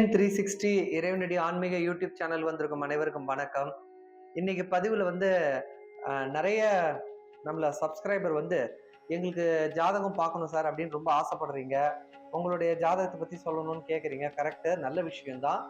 TN three sixty இறைவனடி ஆன்மீக YouTube channel வந்திருக்கும் அனைவருக்கும் வணக்கம். இன்னைக்கு பதிவில் வந்து நிறைய நம்மள சப்ஸ்கிரைபர் வந்து எங்களுக்கு ஜாதகம் பார்க்கணும் சார் அப்படின்னு ரொம்ப ஆசைப்படுறீங்க. உங்களுடைய ஜாதகத்தை பற்றி சொல்லணும்னு கேட்குறீங்க கரெக்டு நல்ல விஷயம்தான்.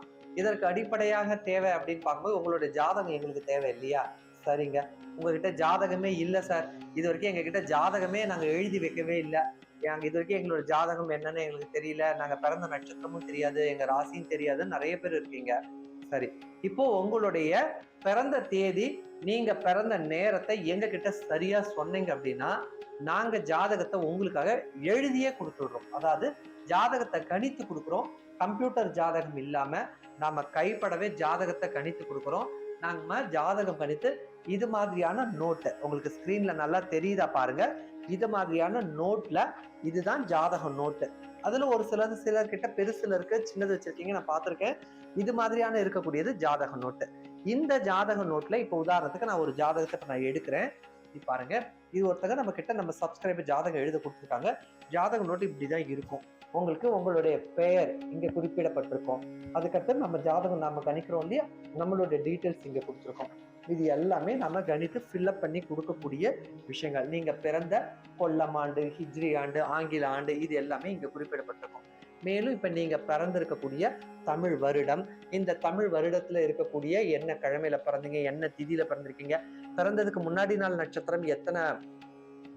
இதற்கு அடிப்படையாக தேவை அப்படின்னு பார்க்கும்போது உங்களுடைய ஜாதகம் எங்களுக்கு தேவை இல்லையா? சரிங்க. உங்ககிட்ட ஜாதகமே இல்லை சார். இது வரைக்கும் எங்ககிட்ட ஜாதகமே நாங்கள் எழுதி வைக்கவே இல்லை. நாங்கள் இது வரைக்கும் எங்களோட ஜாதகம் என்னன்னு எங்களுக்கு தெரியல. நாங்கள் பிறந்த நட்சத்திரமும் தெரியாது. எங்க ராசியும் தெரியாது. நிறைய பேர் இருக்கீங்க. சரி. இப்போ உங்களுடைய பிறந்த தேதி நீங்க பிறந்த நேரத்தை எங்க கிட்ட சரியா சொன்னீங்க அப்படின்னா நாங்க ஜாதகத்தை உங்களுக்காக எழுதியே கொடுத்துடுறோம். அதாவது ஜாதகத்தை கணித்து கொடுக்குறோம். கம்ப்யூட்டர் ஜாதகம் இல்லாம நாம கைப்படவே ஜாதகத்தை கணித்து கொடுக்குறோம். நாம ஜாதகம் கணித்து இது மாதிரியான நோட்டு உங்களுக்கு ஸ்கிரீன்ல நல்லா தெரியுதா பாருங்க. இது மாதிரியான நோட்ல இதுதான் ஜாதக நோட்டு. அதுல ஒரு சிலது சிலர்கிட்ட பெருசுல இருக்கு சின்னது வச்சிருக்கீங்க நான் பார்த்துருக்கேன். இது மாதிரியான இருக்கக்கூடியது ஜாதக நோட்டு. இந்த ஜாதக நோட்ல இப்போ உதாரணத்துக்கு நான் ஒரு ஜாதகத்தை இப்ப நான் எடுக்கிறேன். இது பாருங்க. இது ஒருத்தங்க நம்ம கிட்ட நம்ம சப்ஸ்கிரைபர் ஜாதகம் எழுத கொடுத்துருக்காங்க. ஜாதக நோட்டு இப்படிதான் இருக்கும். உங்களுக்கு உங்களுடைய பெயர் இங்க குறிப்பிடப்பட்டிருக்கும். அதுக்கடுத்து நம்ம ஜாதகம் நாம கணிக்கிறோம் இல்லையா? நம்மளுடைய டீட்டெயில்ஸ் இங்க கொடுத்துருக்கோம். இது எல்லாமே நம்ம கணித்து ஃபில்லப் பண்ணி கொடுக்கக்கூடிய விஷயங்கள். நீங்கள் பிறந்த கொல்லம் ஆண்டு ஹிஜ்ரி ஆண்டு ஆங்கில ஆண்டு இது எல்லாமே இங்கே குறிப்பிடப்பட்டிருக்கும். மேலும் இப்போ நீங்கள் பிறந்திருக்கக்கூடிய தமிழ் வருடம் இந்த தமிழ் வருடத்தில் இருக்கக்கூடிய என்ன கிழமையில் பிறந்தீங்க என்ன திதியில் பிறந்திருக்கீங்க பிறந்ததுக்கு முன்னாடி நாள் நட்சத்திரம் எத்தனை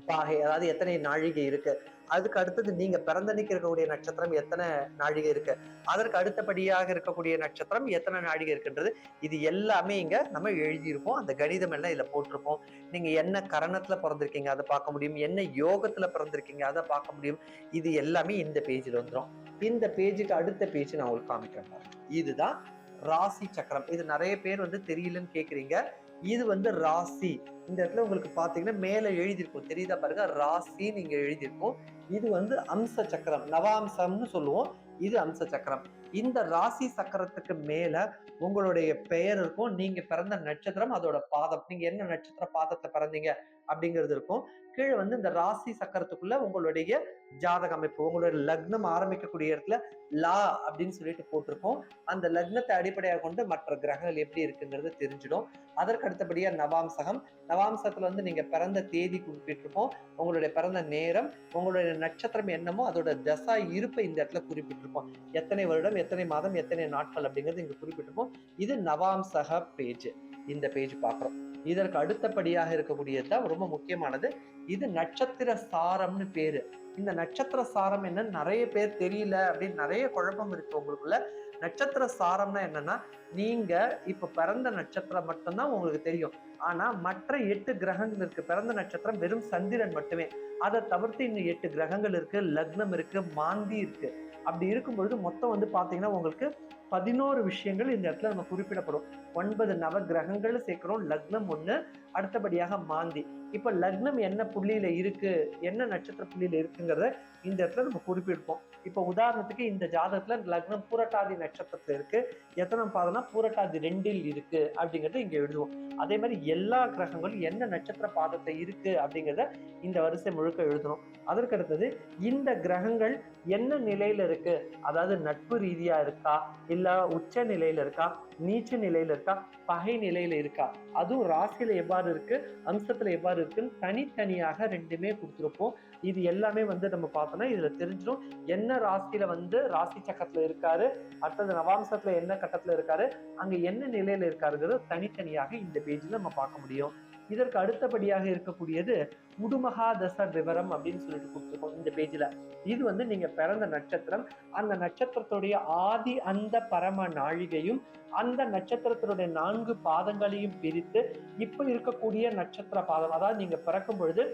பாகை அதாவது எத்தனை நாழிகை இருக்குது அதுக்கு அடுத்தது நீங்க பிறந்தன்னைக்கு இருக்கக்கூடிய நட்சத்திரம் எத்தனை நாழிகை இருக்கு? அதற்கு அடுத்தபடியாக இருக்கக்கூடிய நட்சத்திரம் எத்தனை நாழிகை இருக்குன்றது இது எல்லாமே இங்க நம்ம எழுதியிருப்போம். அந்த கணிதம் எல்லாம் இதுல போட்டிருப்போம். நீங்க என்ன கரணத்துல பிறந்திருக்கீங்க அதை பார்க்க முடியும். என்ன யோகத்துல பிறந்திருக்கீங்க அதை பார்க்க முடியும். இது எல்லாமே இந்த பேஜில் வந்துடும் இந்த பேஜுக்கு அடுத்த பேஜ் நான் உங்களுக்கு காமிக்கிறேன் இதுதான் ராசி சக்கரம். இது நிறைய பேர் வந்து தெரியலன்னு கேக்குறீங்க. இது வந்து ராசி. இந்த இடத்துல உங்களுக்கு பார்த்தீங்கன்னா மேலே எழுதியிருக்கும். தெரியுதா பாருங்க? ராசி நீங்கள் எழுதியிருக்கும். இது வந்து அம்ச சக்கரம். நவாம்சம்னு சொல்லுவோம். இது அம்ச சக்கரம். இந்த ராசி சக்கரத்துக்கு மேல உங்களுடைய பெயர் இருக்கும். நீங்க பிறந்த நட்சத்திரம் அதோட பாதம். நீங்க என்ன நட்சத்திர பாதத்தை பிறந்தீங்க அப்படிங்கிறது இருக்கும். கீழே வந்து இந்த ராசி சக்கரத்துக்குள்ள உங்களுடைய ஜாதக அமைப்பு உங்களுடைய லக்னம் ஆரம்பிக்கக்கூடிய இடத்துல லா அப்படின்னு சொல்லிட்டு போட்டிருக்கோம் அந்த லக்னத்தை அடிப்படையாக கொண்டு மற்ற கிரகங்கள் எப்படி இருக்குங்கிறது தெரிஞ்சிடும். அதற்கு அடுத்தபடியா நவாம்சகம் நவாம்சத்துல வந்து நீங்க பிறந்த தேதி குறிப்பிட்டிருப்போம். உங்களுடைய பிறந்த நேரம் உங்களுடைய நட்சத்திரம் என்னமோ அதோட தசா இருப்பை இந்த இடத்துல குறிப்பிட்டிருப்போம். எத்தனை வருடம் எத்தனை மாதம் எத்தனை நாட்கள் அப்படிங்கிறது இங்க குறிப்பிட்டிருப்போம். இது நவாம்சக பேஜ் இந்த பேஜ் பார்க்குறோம். இதற்கு அடுத்தபடியாக இருக்கக்கூடியது தான் ரொம்ப முக்கியமானது. இது நட்சத்திர சாரம்னு பேரு. இந்த நட்சத்திர சாரம் என்னன்னு நிறைய பேர் தெரியல அப்படின்னு நிறைய குழப்பம் இருக்கு உங்களுக்குள்ள. நட்சத்திர சாரம்னா என்னன்னா நீங்க இப்ப பிறந்த நட்சத்திரம் மட்டும்தான் உங்களுக்கு தெரியும். ஆனா மற்ற எட்டு கிரகங்கள் இருக்கு. பிறந்த நட்சத்திரம் வெறும் சந்திரன் மட்டுமே. அதை தவிர்த்து இன்னும் எட்டு கிரகங்கள் இருக்கு. லக்னம் இருக்கு மாந்தி இருக்கு. அப்படி இருக்கும் பொழுது மொத்தம் வந்து பாத்தீங்கன்னா உங்களுக்கு பதினோரு விஷயங்கள் இந்த இடத்துல நம்ம குறிப்பிடப்படும். ஒன்பது நவ கிரகங்கள் சேர்க்கிறோம். லக்னம் ஒண்ணு அடுத்தபடியாக மாந்தி. இப்ப லக்னம் என்ன புள்ளியில இருக்கு? என்ன நட்சத்திர புள்ளியில இருக்குங்கிறத இந்த இடத்துல நம்ம குறிப்பிடுப்போம் இப்ப உதாரணத்துக்கு இந்த ஜாதகத்துல லக்னம் பூரட்டாதி நட்சத்திரத்துல இருக்கு. எத்தனை பார்த்தோம்னா பூரட்டாதி ரெண்டில் இருக்கு அப்படிங்கறத இங்க எழுதுவோம். அதே மாதிரி எல்லா கிரகங்களும் என்ன நட்சத்திர பாதத்தை இருக்கு அப்படிங்கிறத இந்த வரிசை முழுக்க எழுதணும். அதற்கு அடுத்தது இந்த கிரகங்கள் என்ன நிலையில இருக்கு? அதாவது நட்பு ரீதியா இருக்கா? இல்ல உச்ச நிலையில இருக்கா? நீச்ச நிலையில இருக்கா? பகை நிலையில இருக்கா? அதுவும் ராசியில எவ்வாறு இருக்கு? அம்சத்துல எவ்வாறு இருக்குன்னு தனித்தனியாக ரெண்டுமே கொடுத்துருப்போம். இது எல்லாமே வந்து நம்ம பார்த்தோம்னா இதுல தெரிஞ்சிடும். என்ன ராசியில வந்து ராசி சக்கரத்துல இருக்காரு? அடுத்தது நவாம்சத்துல என்ன கட்டத்துல இருக்காரு? அங்க என்ன நிலையில இருக்காருங்கிறது தனித்தனியாக இந்த பேஜ்ல நம்ம பார்க்க முடியும். இதற்கு அடுத்தபடியாக இருக்கக்கூடியது முதுமகா தச விவரம் அப்படின்னு சொல்லிட்டு கொடுத்துருக்கோம் இந்த பேஜ்ல. இது வந்து நீங்க பிறந்த நட்சத்திரம். அந்த நட்சத்திரத்துடைய ஆதி அந்த பரம நாழிகையும் அந்த நட்சத்திரத்தினுடைய நான்கு பாதங்களையும் பிரித்து இப்ப இருக்கக்கூடிய நட்சத்திர பாதம் அதாவது நீங்க பிறக்கும் பொழுது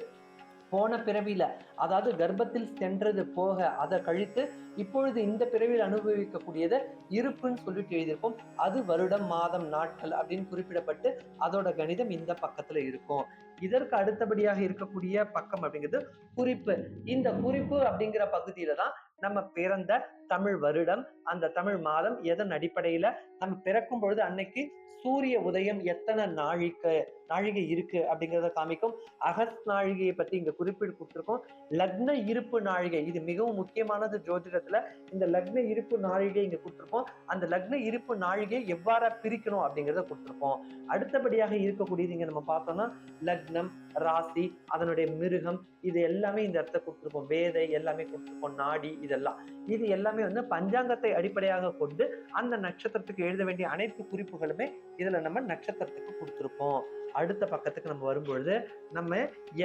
போன பிறவியில அதாவது கர்ப்பத்தில் சென்றது போக அதை கழித்து இப்பொழுது இந்த பிறவியில் அனுபவிக்கக்கூடியதை இருப்புன்னு சொல்லிட்டு எழுதியிருப்போம். அது வருடம் மாதம் நாட்கள் அப்படின்னு குறிப்பிடப்பட்டு அதோட கணிதம் இந்த பக்கத்துல இருக்கும். இதற்கு அடுத்தபடியாக இருக்கக்கூடிய பக்கம் அப்படிங்கிறது குறிப்பு. இந்த குறிப்பு அப்படிங்கிற பகுதியில தான் நம்ம பிறந்த தமிழ் வருடம் அந்த தமிழ் மாதம் எதன் அடிப்படையில நம்ம பிறக்கும் பொழுது அன்னைக்கு சூரிய உதயம் எத்தனை நாழிக்கு நாழிகை இருக்கு அப்படிங்கிறத காமிக்கும். அகஸ்ட் நாழிகையை பத்தி இங்க குறிப்பிட்டு கொடுத்துருக்கோம். லக்ன இருப்பு நாழிகை இது மிகவும் முக்கியமானது ஜோதிடத்துல. இந்த லக்ன இருப்பு நாழிகை இங்க கொடுத்துருக்கோம். அந்த லக்ன இருப்பு நாழிகை எவ்வாறா பிரிக்கணும் அப்படிங்கிறத கொடுத்துருக்கோம். அடுத்தபடியாக இருக்கக்கூடியது இங்க நம்ம பார்த்தோம்னா லக்னம் ராசி அதனுடைய மிருகம் இது எல்லாமே இந்த இடத்த கொடுத்துருக்கோம். வேதை எல்லாமே கொடுத்துருக்கோம் நாடி இதெல்லாம். இது எல்லாமே வந்து பஞ்சாங்கத்தை அடிப்படையாக கொண்டு அந்த நட்சத்திரத்துக்கு எழுத வேண்டிய அனைத்து குறிப்புகளுமே இதுல நம்ம நட்சத்திரத்துக்கு கொடுத்துருப்போம் அடுத்த பக்கத்துக்கு நம்ம வரும்பொழுது நம்ம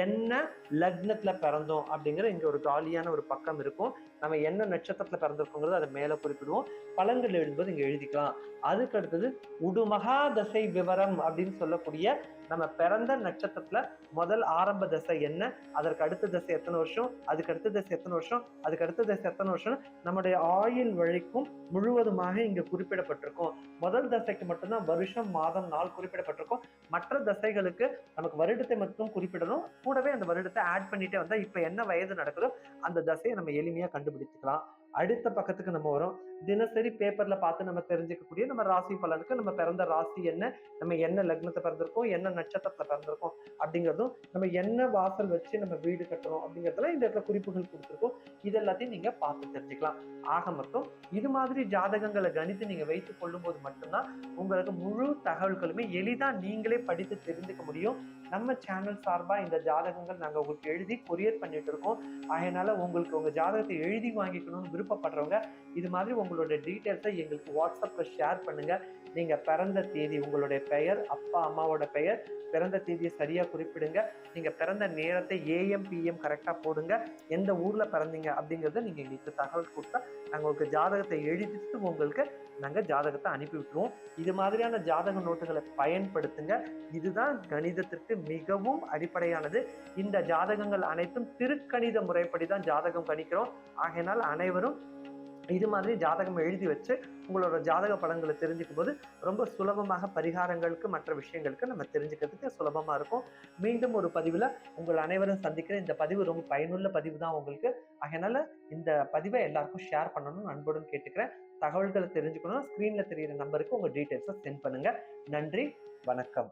என்ன லக்னத்துல பிறந்தோம் அப்படிங்கிற இங்க ஒரு காலியான ஒரு பக்கம் இருக்கும். நம்ம என்ன நட்சத்திரத்தில் பிறந்திருக்கோங்கிறது அதை மேலே குறிப்பிடுவோம். பலன்கள் எழுதும்போது இங்கே எழுதிக்கலாம். அதுக்கு அடுத்தது உடுமகா தசை விவரம் அப்படின்னு சொல்லக்கூடிய நம்ம பிறந்த நட்சத்திரத்துல முதல் ஆரம்ப தசை என்ன? அதற்கு அடுத்த தசை எத்தனை வருஷம்? அதுக்கு அடுத்த தசை எத்தனை வருஷம்? அதுக்கு அடுத்த தசை எத்தனை வருஷம் நம்முடைய ஆயுள் வழிக்கும் முழுவதுமாக இங்க குறிப்பிடப்பட்டிருக்கும். முதல் தசைக்கு மட்டும்தான் வருஷம் மாதம் நாள் குறிப்பிடப்பட்டிருக்கும். மற்ற தசைகளுக்கு நமக்கு வருடத்தை மட்டும் குறிப்பிடணும். கூடவே அந்த வருடத்தை ஆட் பண்ணிட்டே வந்தா இப்ப என்ன வயது நடக்குதோ அந்த தசையை நம்ம எளிமையா கண்டுபிடிச்சுக்கலாம். அடுத்த பக்கத்துக்கு நம்ம வரும். தினசரி பேப்பர்ல பார்த்து நம்ம தெரிஞ்சுக்கக்கூடிய நம்ம ராசி பலனுக்கு நம்ம பிறந்த ராசி என்ன நம்ம என்ன லக்னத்தை பிறந்திருக்கோம் என்ன நட்சத்திரத்துல பிறந்திருக்கோம் அப்படிங்கிறதும் நம்ம என்ன வாசல் வச்சு நம்ம வீடு கட்டுறோம் அப்படிங்கிறதெல்லாம் இந்த இடத்துல குறிப்புகள் கொடுத்துருக்கோம். இது எல்லாத்தையும் நீங்க பார்த்து தெரிஞ்சுக்கலாம். ஆக மொத்தம் இது மாதிரி ஜாதகங்களை கணித்து நீங்க வைத்துக் கொள்ளும் போது மட்டும்தான் உங்களுக்கு முழு தகவல்களுமே எளிதா நீங்களே படித்து தெரிஞ்சுக்க முடியும். நம்ம சேனல் சார்பாக இந்த ஜாதகங்கள் நாங்கள் உங்களுக்கு எழுதி கொரியர் பண்ணிட்டு இருக்கோம். அதனால உங்களுக்கு உங்கள் ஜாதகத்தை எழுதி வாங்கிக்கணும்னு விருப்பப்படுறவங்க இது மாதிரி உங்களோட டீட்டெயில்ஸை எங்களுக்கு வாட்ஸ்அப்பில் ஷேர் பண்ணுங்கள் நீங்கள் பிறந்த தேதி உங்களுடைய பெயர் அப்பா அம்மாவோட பெயர் பிறந்த தேதியை சரியாக குறிப்பிடுங்க. நீங்கள் பிறந்த நேரத்தை ஏஎம் பிஎம் கரெக்டாக போடுங்க. எந்த ஊரில் பிறந்தீங்க அப்படிங்கிறத நீங்கள் எங்களுக்கு தகவல் கொடுத்தா நாங்கள் உங்களுக்கு ஜாதகத்தை எழுதிட்டு உங்களுக்கு நாங்கள் ஜாதகத்தை அனுப்பி விட்டுருவோம். இது மாதிரியான ஜாதக நோட்டுகளை பயன்படுத்துங்க. இதுதான் கணிதத்திற்கு மிகவும் அடிப்படையானது. இந்த ஜாதகங்கள் அனைத்தும் திருக்கணித முறைப்படி தான் ஜாதகம் கணிக்கிறோம். ஆகையினால் அனைவரும் இது மாதிரி ஜாதகம் எழுதி வச்சு உங்களோட ஜாதக படங்களை தெரிஞ்சுக்கும் போது ரொம்ப சுலபமாக பரிகாரங்களுக்கு மற்ற விஷயங்களுக்கு நம்ம தெரிஞ்சுக்கிறதுக்கு சுலபமாக இருக்கும். மீண்டும் ஒரு பதிவில் உங்கள் அனைவரும் சந்திக்கிற இந்த பதிவு ரொம்ப பயனுள்ள பதிவு தான் உங்களுக்கு. அதனால் இந்த பதிவை எல்லாருக்கும் ஷேர் பண்ணணும்னு அன்புடன் கேட்டுக்கிறேன். தகவல்களை தெரிஞ்சுக்கணும். ஸ்க்ரீனில் தெரியிற நம்பருக்கு உங்கள் டீட்டெயில்ஸை சென்ட் பண்ணுங்கள் நன்றி வணக்கம்.